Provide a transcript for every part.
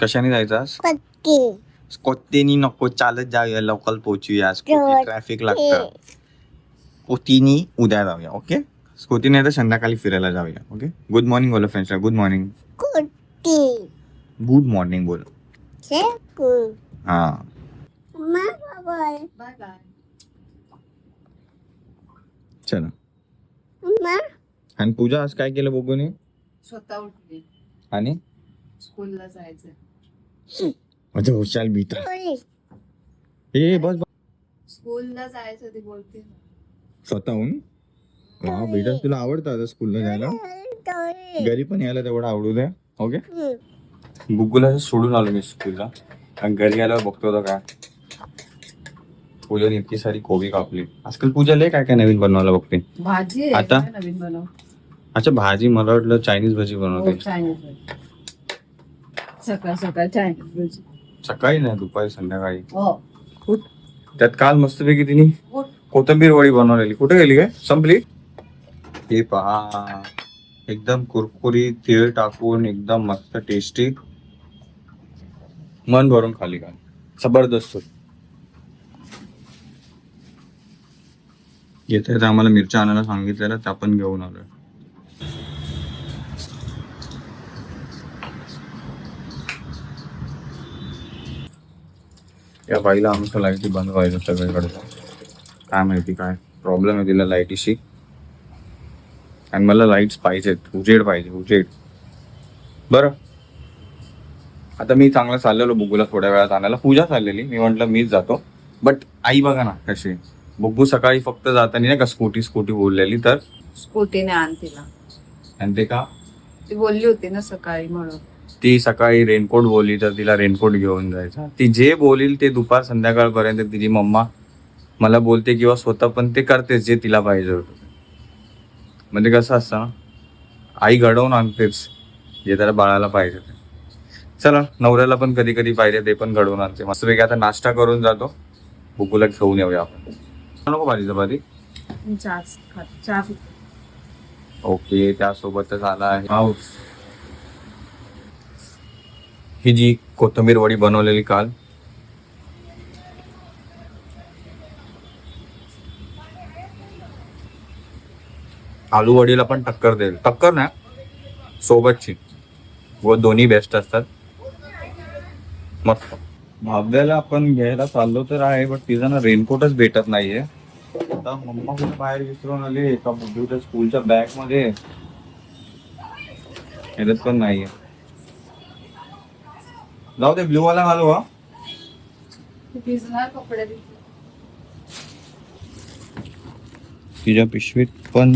कशाने जायचं आज? पत्ती. नको चालत जाऊया लोकल पोहोचूया. ट्रॅफिक लागतं. कोतीनी उद्या जाऊया ओके? स्कूटी नाही तर संध्याकाळी फिरायला जाऊया ओके? गुड मॉर्निंग बोला फ्रेंड्सला गुड मॉर्निंग कुट्टी. गुड मॉर्निंग बोल. हा. बोल बाय बाय चला. मम्मा आणि पूजा आज काय केलं बघून स्वतः उठली. आणि? स्कूलला जायचं म्हणजे हुशाल बीटा बोल ए बस. स्कूलला जायचं ती बोलते. स्वतःहून? वा बेटा तुला आवडतं आता स्कूलला जायला? घरी पण यायला तेवढं आवडू द्या ओके हम्म. गुग्गूला सोडून आलो मी स्कूलला. आणि घरी आल्यावर बघतो तो काय. पूजाने इतकी सारी कोबी कापली. आजकाल पूजा लय काय काय नवीन बनवायला बघते. भाजी आता? काय नवीन बनव? अच्छा भाजी मला वाटलं चायनीज भाजी हो बनवते चायनीज भाजी. सकाळ नाही दुपारी संध्याकाळी. हो. त्यात काल मस्तपैकी तिने. कोथिंबीर वडी बनवलेली. कुठे गेली काय संपली? हे पहा. एकदम कुरकुरी तीळ टाकून एकदम मस्त टेस्टी मन भरून खाली का जबरदस्त. होती. येत आहेत आम्हाला मिरच्या आणायला सांगितलेलं त्या पण घेऊन आलोय. या बाईला आमच्या लाईटी बंद व्हायचं सगळीकडे. काय माहिती काय? प्रॉब्लेम आहे तिला लाईटीशी आणि मला लाईट्स पाहिजेत. उजेड पाहिजे उजेड. बरं. आता मी चांगला चाललेलो बुग्गूला थोड्या वेळात आणायला. पूजा चाललेली. मी म्हटलं मीच जातो. बट आई बघा ना कशी. बुग्गू सकाळी फक्त जाताना नाही का स्कूटी स्कूटी बोललेली तर? स्कूटीने आण तिला. आणि ते का? ती बोलली होती ना सकाळी म्हणून. ती सकाळी रेनकोट बोलली तर तिला रेनकोट घेऊन जायचा. ती जे बोलील ते दुपार संध्याकाळपर्यंत तिची मम्मा मला बोलते किंवा स्वतः पण ते करतेच जे तिला पाहिजे होतं. म्हणजे कसं असतं ना आई घडवून आणतेच जे त्याला बाळाला पाहिजे ते चला नवऱ्याला पण कधी कधी पाहिजे ते पण घडवून आणते. मस्तपैकी आता नाश्ता करून जातो. बुकूला घेऊन येऊया आपण. नको भाजी चपाती. ओके त्यासोबतच आला आहे. पाऊस. ही जी कोथिंबीर वडी बनवलेली काल आलू वडीला पण टक्कर देईल. टक्कर ना सोबतची. व दोन्ही बेस्ट असतात. मस्त. भाव्याला आपण घ्यायला चाललो तर आहे बट तिचा ना रेनकोटच भेटत नाहीये. आता मम्मा कुठे बाहेर विसरून आली एका बुद्धूच्या स्कूलच्या बॅगमध्ये. पण नाहीये. जाऊ दे ब्ल्यू वाला घालू हा. भिजणार कपडे. तिच्या पिशवीत पण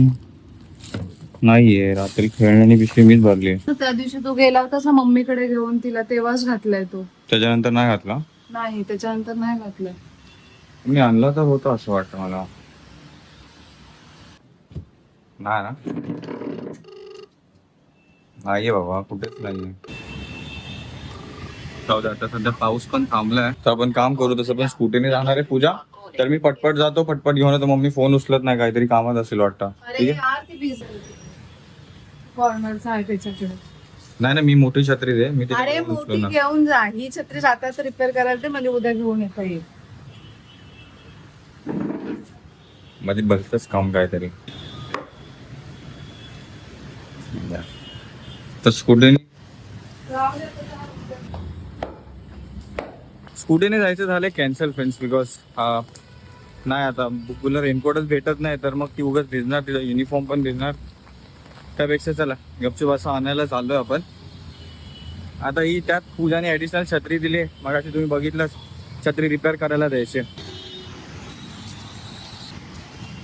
नाहीये. रात्री खेळण्याची पिशवी मीच भरली त्या दिवशी तू गेला होतास ना मम्मीकडे घेऊन तिला तेव्हाच घातलाय तू. त्याच्यानंतर नाही घातला? नाही त्याच्यानंतर नाही घातलंय. मी आणला तर होतं असं वाटतं मला. नाही ना. नाहीये बाबा कुठेच नाहीये. जाऊ दे आता सध्या पाऊस पण थांबलाय. तर आपण काम करू तसं पण स्कूटीने जाणार आहे पूजा. तर मी पटपट जातो पटपट घेऊन येतो. मम्मी फोन उचलत नाही काहीतरी कामात असेल वाटतं. ठीक आहे? त्याच्याकडे. नाही ना मी मोठी छत्री दे मी अरे उचलू मोठी ना घेऊन जा. ही छत्री आताच रिपेअर करायला ते म्हणजे उद्या घेऊन येता येईल. मध्ये भलतच काम काहीतरी. तर स्कूटीने स्कूटीने जायचं झालं कॅन्सल फ्रेंड्स बिकॉज नाही आता बुकूला रेनकोटच भेटत नाही तर मग ती उगाच भिजणार तिचा युनिफॉर्म पण भिजणार. त्यापेक्षा चला गपचूप असं आणायला चाललोय आपण. आता ही त्यात पूजाने ॲडिशनल छत्री दिली मग अशी तुम्ही बघितलंच छत्री रिपेअर करायला द्यायचे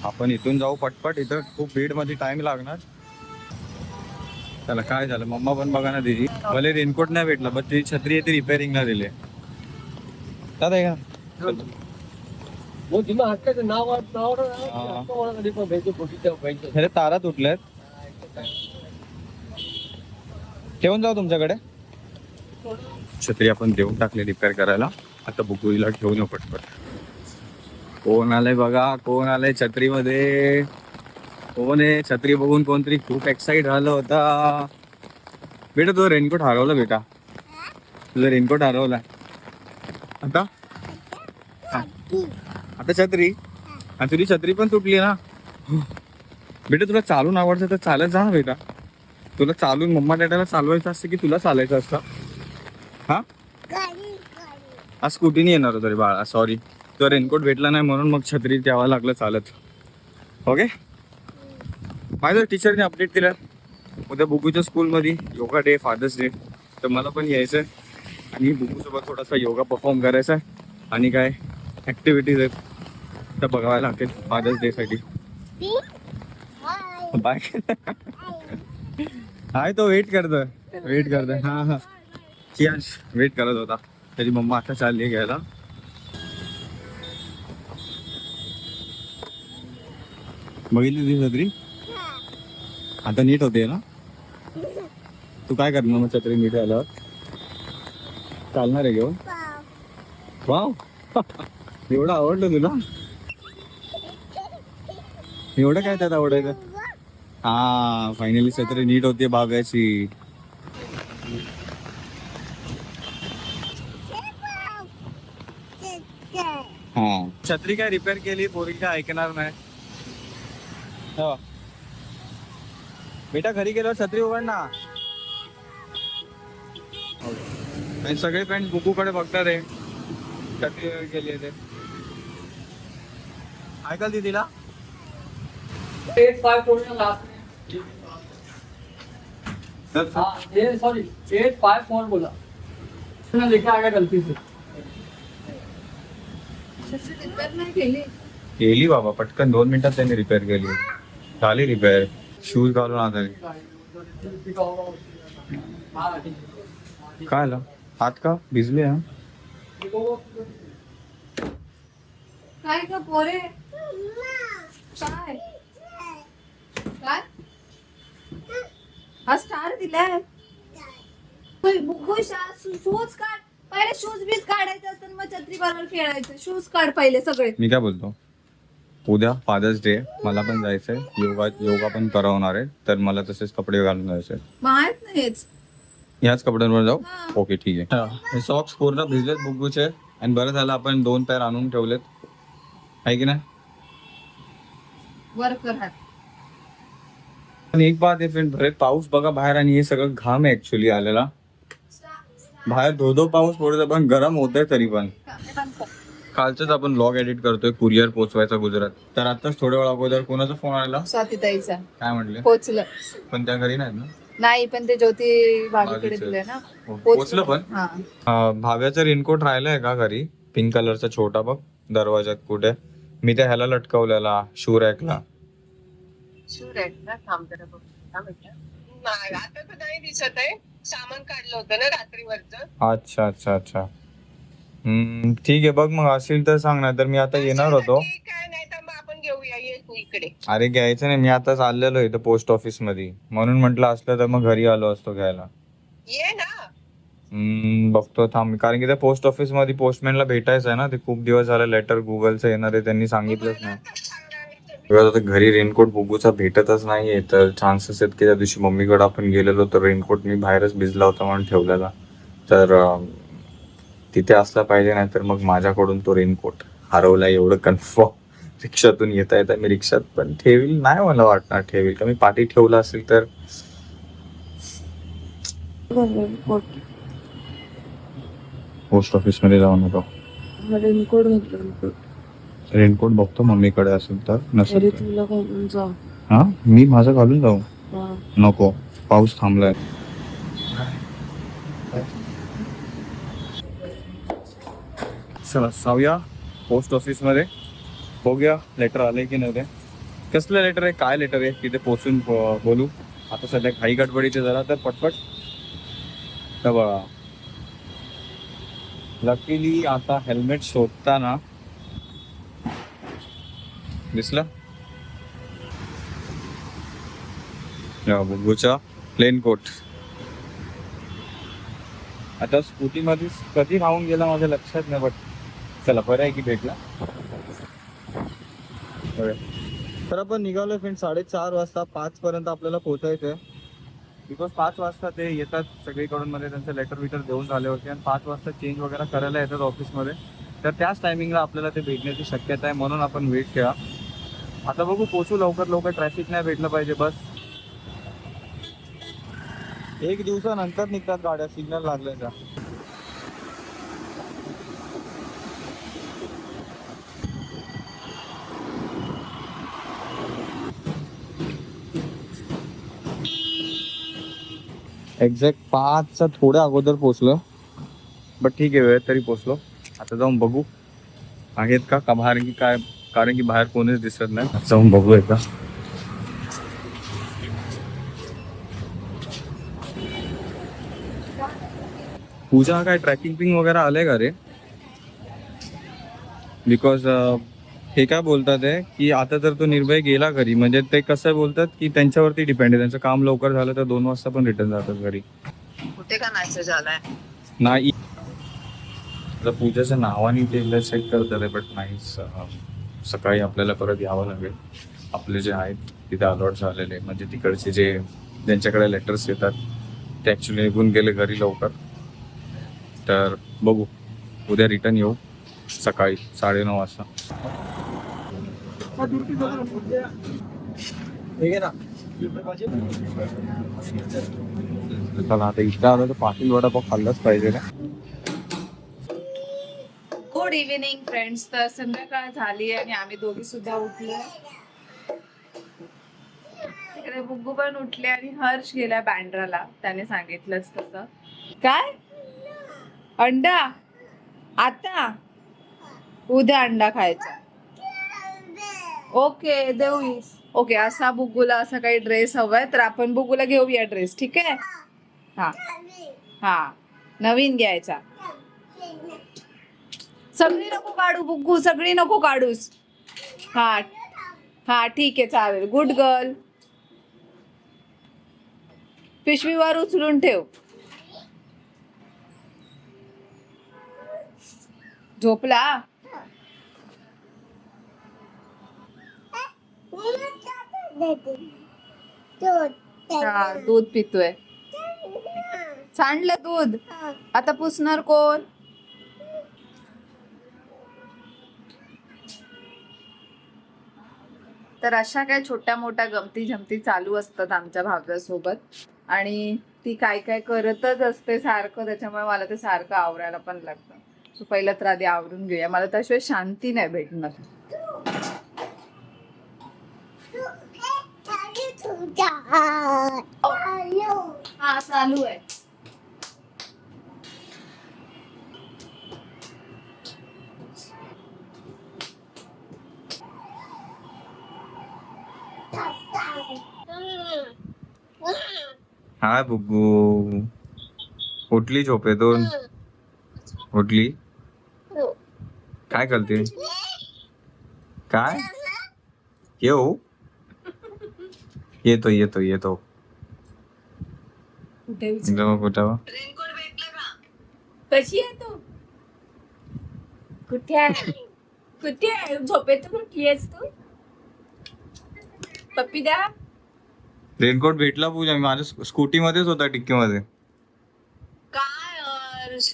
आपण इथून जाऊ पटपट इथं खूप भीडमध्ये टाईम टाइम लागणार. त्याला काय झालं मम्मा पण बघा ना दिदी. भले रेनकोट नाही भेटला पण ती छत्री आहे ती रिपेअरिंगला दिली दादा आहे का अरे तारा तुटल्यात ठेवून जाऊ तुमच्याकडे? छत्री आपण देऊन टाकली रिपेअर करायला. आता बुकुईला ठेवून येऊ पटपट. कोण आलंय बघा कोण आलंय छत्रीमध्ये? कोण आहे? छत्री बघून कोणतरी खूप एक्साइट झालं होता. बेटा तो रेनकोट हरवला बेटा. तुझा रेनकोट हरवला आता? हा. आता छत्री? आणि तुझी छत्री पण तुटली ना? बेटा तुला चालून आवडतं तर चालत जा ना बेटा. तुला चालून मम्मा डॅडाला चालवायचं असतं की तुला चालायचं असतं? हा? आज स्कूटीने येणार होतो रे बाळा सॉरी तुला रेनकोट भेटला नाही म्हणून मग छत्री द्यावं लागलं चालत. ओके माझ्या टीचरने अपडेट केलं. उद्या बुकूच्या स्कूलमध्ये योगा डे फादर्स डे तर मला पण यायचं आहे आणि बुकूसोबत थोडासा योगा परफॉर्म करायचा आहे. आणि काय ॲक्टिव्हिटीज आहेत. तर बघायला लागतील फादर्स डेसाठी बाय हाय तो वेट करतोय. वेट करतोय. हा हा. आज वेट करत होता. त्याची मम्मा आता चालली आहे घ्यायला. बघितली ती छत्री आता नीट होते ना? तू काय करणार मग छत्री नीट आल्यावर चालणार आहे घेऊन? वाव. एवढं आवडलं तुला? एवढं काय त्यात आवडायचं? हा फायनली छत्री नीट होते भाव्याची हा. छत्री काय रिपेअर केली? पोरी काय ऐकणार नाही. हो. बेटा घरी गेल्यावर छत्री उघड ना. आणि सगळे फ्रेंड बुकूकडे बघतात रे छत्री गेली आहे ते ऐकाल हाँ ये सॉरी एट फाइव फोर बोला. मैंने लिखा आएगा गलती से नाही केली केली बाबा पटकन दोन मिनिटात त्यांनी रिपेअर केली. झाली रिपेअर शूज घालून आता काय? आलं हात का? भिजले हा? काय ग पोरे? काय? काय? हा स्टार दिलाय. शूज काढ. पहिले शूज बीज काढायचे असतात मग छत्री बरोबर खेळायचं. शूज काढ पहिले सगळे. मी काय बोलतो? उद्या फादर्स डे मला पण जायचंय. योगा योगा पण करवणार आहे तर मला तसेच कपडे घालून जायचे माहीत नाहीच. याच कपड्यांवर जाऊ. ओके ठीक आहे. हे. सॉक्स पूर्ण भिजलेत बुकबुचे आणि बरं झालं आपण दोन पॅर आणून ठेवलेत. आहे की नाही? वर्कर हात पण एक बात आहे फ्रेंड भरे पाऊस बघा बाहेर आणि हे सगळं घाम आहे ऍक्च्युली आलेला. बाहेर धो धो पाऊस पडतो पण गरम होतंय तरी पण. कालच आपण लॉग एडिट करतोय कुरिअर पोचवायचा गुजरात. तर आताच थोड्या वेळा अगोदर कोणाचा फोन आला? स्वातीताईचा. काय म्हटले? पोचलं. पण त्या घरी नाहीत ना? नाही पण ते ज्योती ना. हो, पोचलं. पण? हा. अं, भाव्याचा रेनकोट राहिलाय का घरी? पिंक कलरचा छोटा बघ दरवाजात कुठे. मी त्या ह्याला लटकवलेला शू रॅकला नाही आता तर नाही दिसत आहे. सामान काढलं होतं ना रात्रीवरच. अच्छा अच्छा अच्छा. हम्म, ठीक आहे बघ मग. असेल तर सांग ना तर मी आता येणार होतो. काय नाही तर मग आपण घेऊया ये तू इकडे. अरे घ्यायचं नाही मी आता चाललेलो इथं पोस्ट ऑफिसमध्ये म्हणून म्हटलं असलं तर मग घरी आलो असतो घ्यायला. ये ना. हम्म, बघतो थांब. कारण की त्या पोस्ट ऑफिसमध्ये पोस्टमॅनला भेटायचं आहे ना ते खूप दिवस झाले लेटर गुगलचं येणार आहे त्यांनी सांगितलंच नाही. आता घरी रेनकोट बुगूचा भेटतच नाहीये तर चान्सेस आहेत की त्या दिवशी मम्मीकडे आपण गेलेलो तर रेनकोट मी बाहेरच भिजला होता म्हणून ठेवलेला. तर अं, तिथे असला पाहिजे नाही तर मग माझ्याकडून तो रेनकोट हरवला एवढं कन्फर्म रिक्षातून येता येता मी रिक्षात पण ठेवील नाही मला वाटणार ठेवील. का मी पाठी ठेवला असेल तर. पोस्ट ऑफिसमध्ये जाऊन होतो रेनकोट घेतलं रेनकोट. बघतो मम्मीकडे असेल तर नसेल तर. तुला घालून जा. हा? मी माझं घालून जाऊ? नको. पाऊस थांबलाय. चला जाऊया पोस्ट ऑफिसमध्ये. हो गया लेटर आले की नाही ते कसलं लेटर आहे? काय लेटर आहे? तिथे पोचून बोलू. आता सध्या घाई गडबडीचे जरा तर पटपट. तर बघा लकीली आता हेल्मेट शोधताना दिसलं? बुबूचा प्लेन कोट आता स्कूटी मध्ये कधी राहून गेला माझ्या लक्षात नाही बट चला बरं आहे की भेटला. तर आपण निघालो फ्रेंड साडेचार वाजता पाच पर्यंत आपल्याला पोहोचायचंय. बिकॉज पाच वाजता ते येतात सगळीकडून मध्ये त्यांचं लेटर विटर देऊन झाले होते. आणि पाच वाजता चेंज वगैरे करायला येतात ऑफिसमध्ये तर त्याच टायमिंगला आपल्याला ते भेटण्याची शक्यता आहे म्हणून आपण वेट केला. आता बघू पोचू लवकर लवकर ट्रॅफिक नाही भेटलं पाहिजे बस. एक दिवसानंतर निघतात गाड्या सिग्नल लागल्याचा. एक्झॅक्ट पाचचा थोड्या अगोदर पोचलो. बट ठीक आहे वेळ तरी पोचलो. आता जाऊन बघू. आहेत का? का बाहेर की काय? कारण की बाहेर कोणीच दिसत नाही. आता जाऊन बघू एकदा. पूजा काय ट्रॅकिंग पिंग वगैरे आले का रे? बिकॉज हे काय बोलतात आहे की आता तर तो निर्भय गेला घरी. म्हणजे ते कसं बोलतात की त्यांच्यावरती डिपेंड आहे. त्यांचं काम लवकर झालं तर दोन वाजता पण रिटर्न जातात घरी. कुठे का मेसेज आलाय? नाही. आता पूजाच्या नावाने ते चेक करतात बट नाही सकाळी आपल्याला परत यावं लागेल. आपले जे आहेत तिथे अलॉट झालेले म्हणजे तिकडचे जे ज्यांच्याकडे लेटर्स येतात ते ॲक्च्युली निघून गेले घरी लवकर. तर बघू. उद्या रिटर्न येऊ. सकाळी साडेनऊ वाजता. चला आता इथं आलो तर पाटील वडापाव खाल्लाच पाहिजे ना गुड इव्हिनिंग फ्रेंड्स तर संध्याकाळ झाली आणि आम्ही दोघी सुद्धा उठलो तिकडे बुग्गू पण उठले आणि हर्ष गेला बँड्राला. त्याने सांगितलंच तसं. काय? अंडा? आता? उद्या अंडा खायचा. ओके देऊ ओके असा बुग्गूला असा काही ड्रेस हवाय तर आपण बुग्गूला घेऊया ड्रेस ठीक आहे? हा. हा. नवीन घ्यायचा. सगळी नको काढू बुग्गू सगळी नको काढूस. हा. हा ठीक आहे चालेल. गुड गर्ल पिशवीवर उचलून ठेव. झोपला? हा दूध पितोय. सांडलं दूध? आता पुसणार कोण? तर अशा काय छोट्या मोठ्या गमती जमती चालू असतात आमच्या भाव्यासोबत. आणि ती काय काय करतच असते सारखं त्याच्यामुळे मला ते सारखं आवरायला पण लागतं. सो पहिलं तर आधी आवरून घेऊया. मला त्याशिवाय शांती नाही भेटणार. हा चालू आहे. हाय बुग्गू. उठली झोपेतून. उठली? काय करते? काय? येऊ. येतो येतो येतो. कुठे एकदम कुठं रेनकोट भेटलं का? कशी आहे तू? कुठे आहे? कुठे आहे? झोपेत कुठली आहेस तू? पप्पी द्या. रेनकोट भेटला पूजा माझ्या स्कूटी मध्येच होता टिक्की मध्ये काय हर्ष?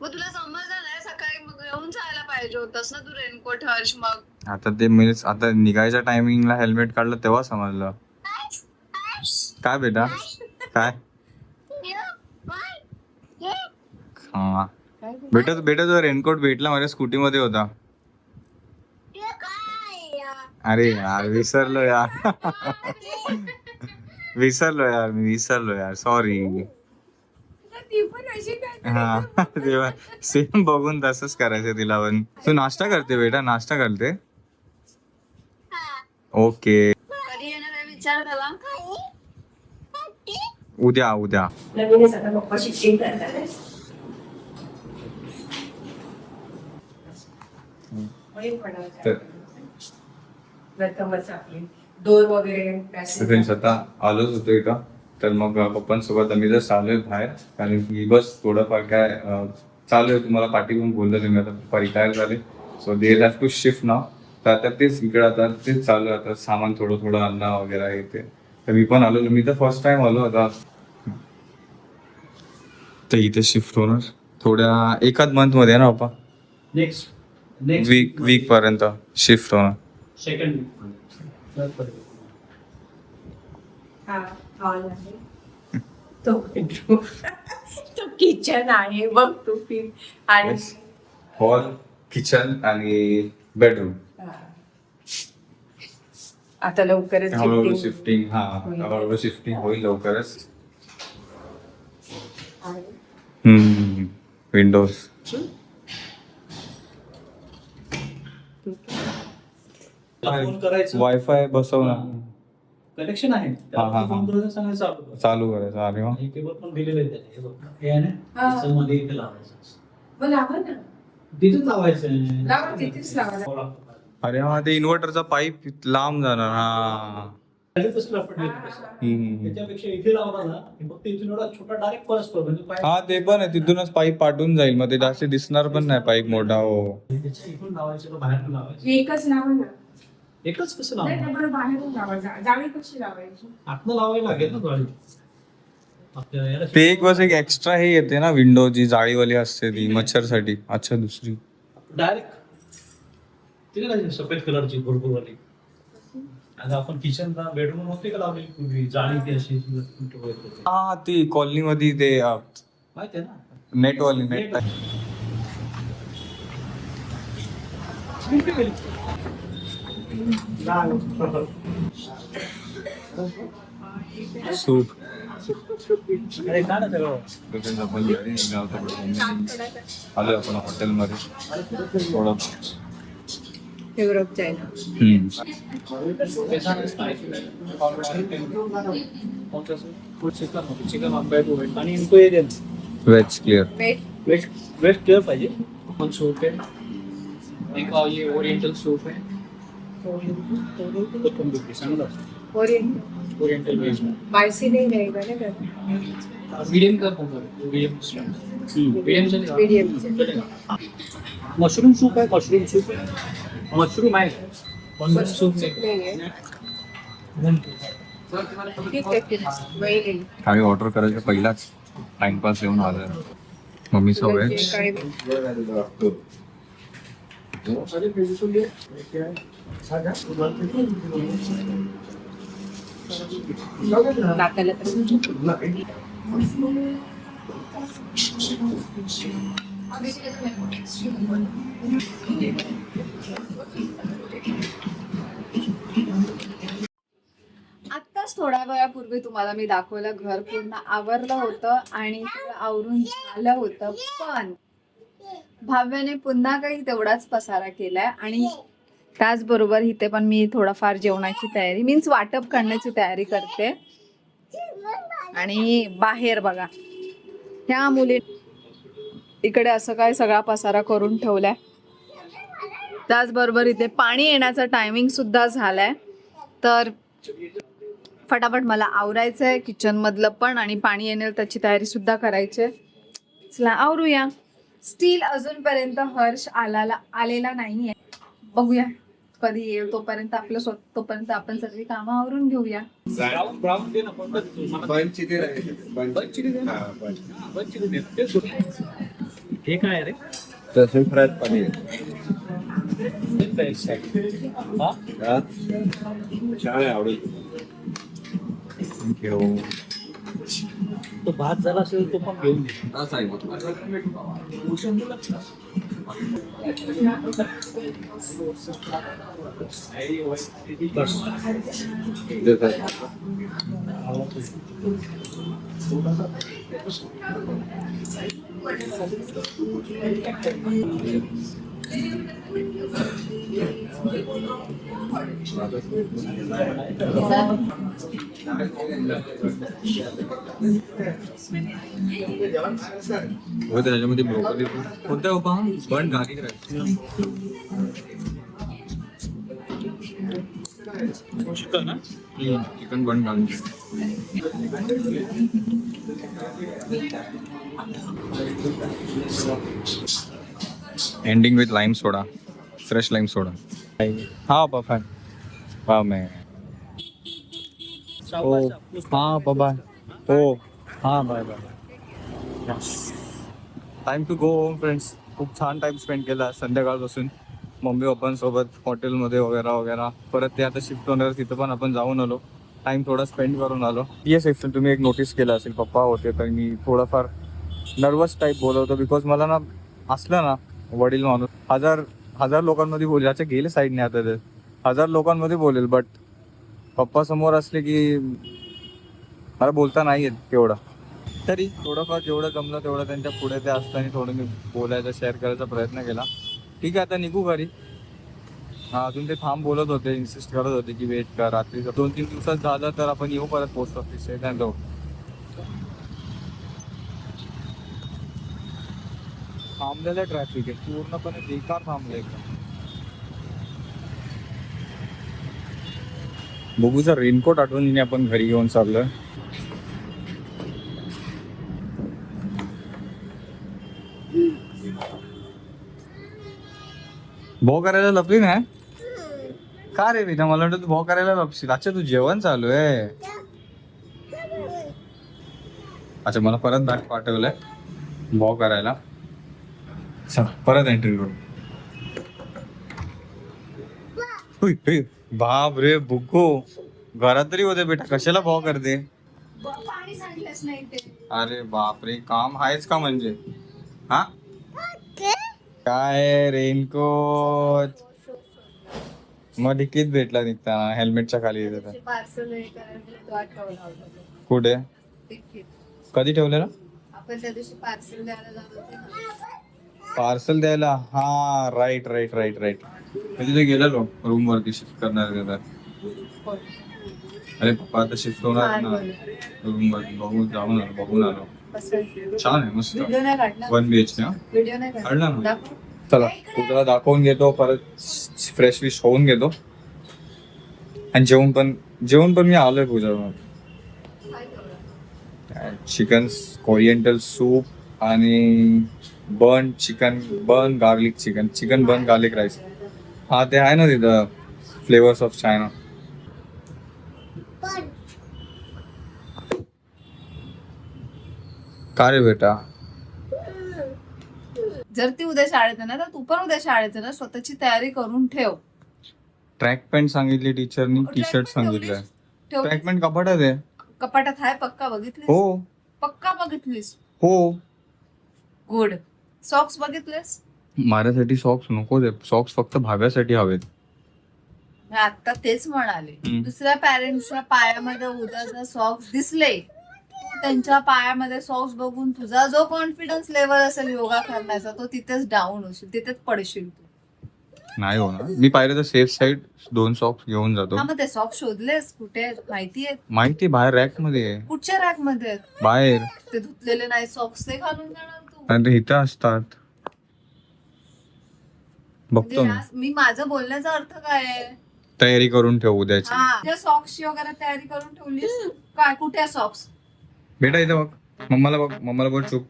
मग तुला समजलं नाही सकाळी मग घेऊन जायला पाहिजे होतस ना तू रेनकोट हर्ष मग? आता ते म्हणजे आता निघायच्या टायमिंगला हेल्मेट काढलं तेव्हा समजलं. काय बेटा? काय? हा. बेटा बेटा तुझा रेनकोट भेटला माझ्या स्कूटी मध्ये होता. अरे यार विसरलो यार. विसरलो यार मी विसरलो यार सॉरी हा तेव्हा सेम बघून तसंच करायचं तिला पण. तू नाश्ता करते बेटा? नाश्ता करते? ओके कधी येणार आहे विचार त्याला उद्या उद्या. आता पप्पा करणार आहे. तर प्रथमच आपली दोर वगैरे तर फ्रेंड्स आता आलोच होतो इथं. तर मग पप्पांसोबत आम्ही जर चाललोय बाहेर. कारण की बस थोडंफार काय चालू आहे. तुम्हाला पाठी पण बोललं तुम्ही आता पप्पा रिटायर झाले. So they have to shift नाव तर आता तेच इकडे आता तेच चालू आहे. आता सामान थोडं थोडं आणणं वगैरे हे ते. तर मी पण आलो. मी तर फर्स्ट टाइम आलो. आता तर इथे शिफ्ट होणार? थोड्या एकाच मंथमध्ये ना बाप्पा नेक्स्ट नेक्स्ट वीक वीक पर्यंत शिफ्ट होणार. सेकंड हा हॉल आहे. तो बेडरूम तो किचन आहे बघ तू फिर. आणि हॉल किचन आणि बेडरूम हा. आता लवकरच हळूहळू shifting. शिफ्टिंग हा. हळूहळू शिफ्टिंग होईल लवकरच. आहे. विंडोज फोन करायचं. वायफाय बसव ना कनेक्शन आहे. हा, हा, हा. फोन करायचं सांगायचं चालू कर. चालू करायचं अरे वा आणि केबल पण दिलेलं आहे त्याने हे बघ. हे आहे हा. ना? किचनमध्ये इथे लावायचं मग लावा ना. तिथेच लावायचं लावा तिथेच लावा. हो, अरे हा ते इन्व्हर्टरचा पाईप लांब जाणार. हा. खाली कसं लपटलेलं आहे तसं. हम्म. त्याच्यापेक्षा इथे लावला ना की फक्त इथून एवढा छोटा डायरेक्ट परस्पर म्हणजे हा ते पण आहे. तिथूनच पाईप पाठवून जाईल. मग ते जास्त दिसणार पण नाही पाईप मोठा हो. त्याच्या इथून लावायचं का बाहेरून लावायचं. एकच लावा ना. एकच कसं नाही लावणार? नाही, बरं बाहेरून लावा. जा- जाळी कशी लावायची? आतनं लावायला लागेल ना गाडी आपल्याला याला ते एक बस एक एक्स्ट्रा हे येते ना विंडो जी जाळीवाली असते ती मच्छरसाठी. अच्छा दुसरी. डायरेक्ट सफेद कलरची भरपूर वाली. आणि आपण किचनला बेडरूम होते का लावली? पूर्वी जाळी ती अशी. हा ती कॉलनी मध्ये ते माहिती आहे ना? नेटवाली नेट सूप अरे का ना सगळं? आपण घरी निघालो होतो. आपण हॉटेलमध्ये थोडं युरोप चायना हम्म. आणि इनको हे दे veg clear veg veg clear पाहिजे पण सूप आहे एक ये ओरिएंटल सूप आहे कोथिंबीर चांगलं ओरिएंट ओरिएंटल वेज नहीं रहेगा ना? कर मीडियम का मीडियम मीडियम चलेगा। मशरूम सूप है मशरूम सूप आहे मशरूम आहे. काही ऑर्डर करायचं पहिलाच. टाइमपास येऊन आलं. मम्मीचं तुला आत्ताच थोड्या वेळापूर्वी तुम्हाला मी दाखवलं घर पूर्ण आवरलं होतं आणि आवरून झालं होतं पण भाव्याने पुन्हा काही तेवढाच पसारा केलाय आणि त्याचबरोबर इथे पण मी थोडाफार जेवणाची तयारी मीन्स वाटप करण्याची तयारी करते. आणि बाहेर बघा ह्या मुली इकडे असं काय सगळा पसारा करून ठेवलाय. त्याचबरोबर इथे पाणी येण्याचा टायमिंग सुद्धा झालाय. तर फटाफट मला आवरायचं आहे किचनमधलं पण आणि पाणी येणार त्याची तयारी सुद्धा करायची आहे चला आवरूया. स्टील अजूनपर्यंत हर्ष आलाला आलेला नाही आहे बघूया कधी येईल तोपर्यंत आपलं स्व तोपर्यंत आपण सगळी कामं आवरून घेऊया. हा. हे काय रे? तसे फ्राय पनीर. छान आहे आवडेल. घेऊ. तो भात झाला असेल तो पण घेऊन त्याच्यामध्ये ब्रोकली कोणत्या उभा पण घाली चिकन चिकन बन घालून ending with lime soda fresh lime soda हाँ पापा हाँ मैं. हो हा बाय हो हा bye bye. Time to go home friends खूप छान टाइम स्पेंड केला संध्याकाळपासून. मम्मी पप्पांसोबत हॉटेलमध्ये वगैरे वगैरे. परत ते आता शिफ्ट होणार तिथं पण आपण जाऊन आलो. टाइम थोडा स्पेंड करून आलो. येस एक्शन तुम्ही एक नोटीस केलं असेल पप्पा होते तर मी थोडाफार नर्वस टाईप बोलवतो बिकॉज मला ना असलं ना वडील माणूस हजार हजार लोकांमध्ये बोलेल अच्छा गेले साईडने आता ते हजार लोकांमध्ये बोलेल बट पप्पा समोर असले की मला बोलता नाही येत तेवढं. तरी थोडंफार जेवढं जमलं तेवढं त्यांच्या पुढे ते असताना थोडं मी बोलायचा शेअर करायचा प्रयत्न केला. ठीक आहे आता निघू घरी. हा अजून ते थांब बोलत होते इन्सिस्ट करत होते की वेट कर रात्री दोन तीन दिवसात झालं तर आपण येऊ परत पोस्ट ऑफिस जाऊ. थांबलेलं ट्रॅफिक आहे पूर्णपणे बेकार थांबलंय. एकदम बघूचा रेनकोट आठवणीने आपण घरी घेऊन चाललं भाऊ करायला लपली ना? का रे बेटा मला वाटतं तू भाऊ करायला लपशील. अच्छा तू जेवण चालू आहे. अच्छा मला परत बॅग पाठवलंय. भाऊ करायला. चल परत एंट्री करू. बाप रे बुको घरात तरी होते बेटा. कशाला भाव करते? अरे बाप रे काम आहेच का म्हणजे? हा? काय रेनकोट? मग डिकीत भेटला निघताना हेल्मेटच्या खाली. कुठे? कधी ठेवलेला? पार्सल द्यायला हा राईट राईट राईट राईट मी तिथे गेलेलो रूम वरती शिफ्ट करणार तर अरे पप्पा आता शिफ्ट होणार ना. रूम वरती बघून जाऊन आलो बघून आलो. छान आहे मस्त. व्हिडिओ नाही काढला one B H K video नाही काढला ना. चला तुला दाखवून घेतो परत फ्रेश विश होऊन घेतो. आणि जेवण पण जेवण पण मी आलोय पूजा चिकन कोरिएंटल सूप आणि burn chicken burn garlic chicken chicken burn garlic rice हा ते आहे ना तिथं फ्लेवर्स ऑफ चायना का रे बेटा? जर ती उद्या शाळेत आहे ना तर तू पण उद्या शाळेत आहे ना स्वतःची तयारी करून ठेव. ट्रॅक पॅन्ट सांगितली टीचरनी टी शर्ट ठेव ट्रॅक पॅन्ट कपाटात आहे. कपाटात आहे पक्का बघितलीस? हो. पक्का बघितलीस? हो. गुड सॉक्स बघितलेस? माझ्यासाठी सॉक्स नको दे. सॉक्स फक्त भाव्यासाठी हवेत. मी आता तेच म्हणाले. हम्म. दुसऱ्या पॅरेंट्सच्या पायामध्ये उद्या जर सॉक्स दिसले. तू त्यांच्या पायामध्ये सॉक्स बघून तुझा जो कॉन्फिडन्स लेवल असेल योगा करण्याचा तो तिथेच डाऊन होशील तिथेच पडशील तू. नाही होणार. मी पाहिलं तर सेफ साईड दोन सॉक्स घेऊन जातो. हा मग ते सॉक्स शोधलेस कुठे माहिती आहे माहिती बाहेर रॅकमध्ये आहे. कुठच्या रॅकमध्ये आहेत? बाहेर. ते धुतलेले नाही सॉक्स ते घालून जाणार तू. आणि ते इथं असतात. बघतो मी या- मी माझं बोलण्याचा अर्थ काय आहे? तयारी करून ठेव उद्याची. हा सॉक्सची वगैरे तयारी करून ठेवलीस? काय कुठे सॉक्स बेटा इथं बघ. मम्माला बघ मम्माला बोल चुप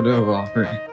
अरे बापरे.